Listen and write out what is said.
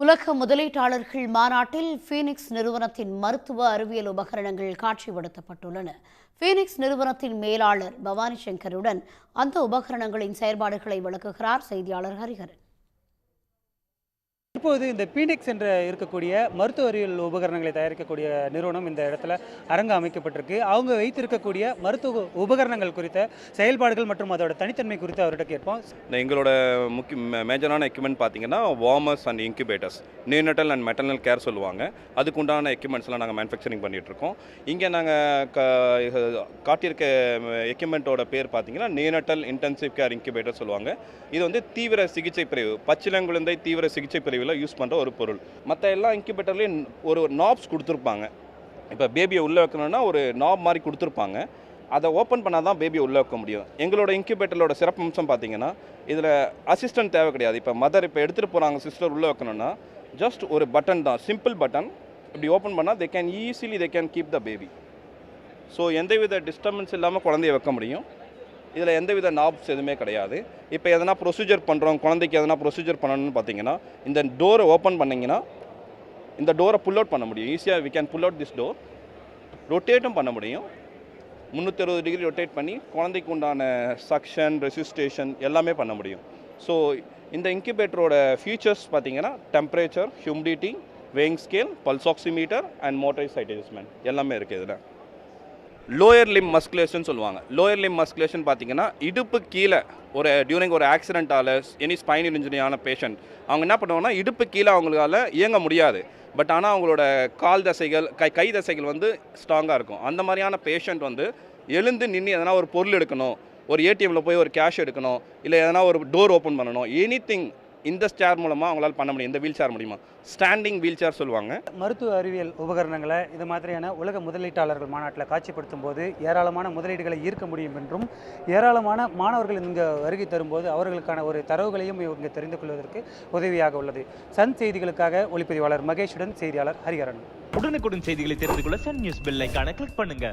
உலக முதலீட்டாளர்கள் மாநாட்டில் ஃபீனிக்ஸ் நிறுவனத்தின் மருத்துவ அறிவியல் உபகரணங்கள் காட்சிப்படுத்தப்பட்டுள்ளன. ஃபீனிக்ஸ் நிறுவனத்தின் மேலாளர் பவானி சங்கருடன் அந்த உபகரணங்களின் செயல்பாடுகளை விளக்குகிறார் செய்தியாளர் ஹரிஹரன். இப்போது இந்த பீனிக்ஸ் என்ற இருக்கக்கூடிய மருத்துவ அறிவியல் உபகரணங்களை தயாரிக்கக்கூடிய நிறுவனம் இந்த இடத்துல அரங்கு அமைக்கப்பட்டிருக்கு. அவங்க வைத்திருக்கக்கூடிய மருத்துவ உபகரணங்கள் குறித்த செயல்பாடுகள் மற்றும் அதோட தனித்தன்மை குறித்து அவர்கிட்ட கேட்போம். இந்த எங்களோட முக்கிய மே- மேஜரான எக்யூப்மெண்ட் பார்த்தீங்கன்னா warmers and incubators neonatal and maternal care சொல்லுவாங்க. அதுக்குண்டான எக்யூப்மெண்ட்ஸ்லாம் நாங்கள் மேனுஃபேக்சரிங் பண்ணிகிட்ருக்கோம் இங்கே நாங்கள் க காட்டியிருக்க எக்யூப்மெண்ட்டோட பேர் பார்த்தீங்கன்னா நியூனட்டல் இன்டென்சிவ் கேர் இன்குபேட்டர் சொல்லுவாங்க. இது வந்து தீவிர சிகிச்சை பிரிவு பச்சிலங்குழந்தை தீவிர சிகிச்சை பிரிவில் யூஸ் பண்ணுற ஒரு பொருள். மற்ற எல்லா இன்குபேட்டர்லேயும் ஒரு நாப்ஸ் கொடுத்துருப்பாங்க. இப்போ பேபியை உள்ளே வைக்கணும்னா ஒரு நாப் மாதிரி கொடுத்துருப்பாங்க. அதை ஓப்பன் பண்ணால் தான் பேபியை உள்ளே வைக்க முடியும். எங்களோட இன்குபேட்டரோட சிறப்பு அம்சம் பார்த்தீங்கன்னா இதில் அசிஸ்டன்ட் தேவை கிடையாது. இப்போ மதர் இப்போ எடுத்துகிட்டு போகிறாங்க சிஸ்டர் உள்ளே வைக்கணும்னா ஜஸ்ட் ஒரு பட்டன் தான். சிம்பிள் பட்டன் இப்படி ஓப்பன் பண்ணால் they can easily they can keep the baby so எந்தவித டிஸ்டர்பன்ஸ் இல்லாமல் குழந்தைய வைக்க முடியும். இதில் எந்தவித நாப்ஸ் எதுவுமே கிடையாது. இப்போ எதனா ப்ரொசீஜர் பண்ணுறோம் குழந்தைக்கு எதனா ப்ரொசீஜர் பண்ணணும்னு பார்த்தீங்கன்னா இந்த டோரை ஓப்பன் பண்ணிங்கன்னா இந்த டோரை புல் அவுட் பண்ண முடியும். ஈஸியாக we can pull out this door ரொட்டேட்டும் பண்ண முடியும். முந்நூற்றி அறுபது டிகிரி ரொட்டேட் பண்ணி குழந்தைக்கு உண்டான சக்ஷன் ரெசிஸ்டேஷன் எல்லாமே பண்ண முடியும். ஸோ இந்த இன்குபேட்டரோட ஃபியூச்சர்ஸ் பார்த்தீங்கன்னா temperature humidity weighing scale pulse oximeter and motorised adjustment எல்லாமே இருக்குது இதில். லோயர் லிம் மஸ்குலேஷன் சொல்லுவாங்க. லோயர் லிம் மஸ்குலேஷன் பார்த்தீங்கன்னா இடுப்பு கீழே ஒரு டியூரிங் ஒரு ஆக்சிடென்ட்டால் எனி ஸ்பைன் இன்ஜுரியான பேஷண்ட் அவங்க என்ன பண்ணுவாங்கன்னா இடுப்பு கீழே அவங்களால இயங்க முடியாது. பட் ஆனால் அவங்களோட கால் தசைகள் கை கை தசைகள் வந்து ஸ்ட்ராங்காக இருக்கும். அந்த மாதிரியான பேஷண்ட் வந்து எழுந்து நின்று எதனா ஒரு பொருள் எடுக்கணும். ஒரு ஏடிஎம்மில் போய் ஒரு கேஷ் எடுக்கணும். இல்லை எதனா ஒரு டோர் ஓப்பன் பண்ணணும். எனி திங் இந்த சேர் மூலமாக அவங்களால பண்ண முடியும். இந்த வீல் சேர் மூலிமா ஸ்டாண்டிங் வீல் சேர் சொல்லுவாங்க. மருத்துவ அறிவியல் உபகரணங்களை இது மாதிரியான உலக முதலீட்டாளர்கள் மாநாட்டில் காட்சிப்படுத்தும் போது ஏராளமான முதலீடுகளை ஈர்க்க முடியும் என்றும் ஏராளமான மாணவர்கள் இங்கே வருகை தரும்போது அவர்களுக்கான ஒரு தரவுகளையும் இவங்க தெரிந்து கொள்வதற்கு உதவியாக உள்ளது. சன் செய்திகளுக்காக ஒளிப்பதிவாளர் மகேஷுடன் செய்தியாளர் ஹரிஹரன். உடனுக்குடன் செய்திகளை தெரிந்து கொள்ள சன் நியூஸ் பெல் ஐகானை கிளிக் பண்ணுங்க.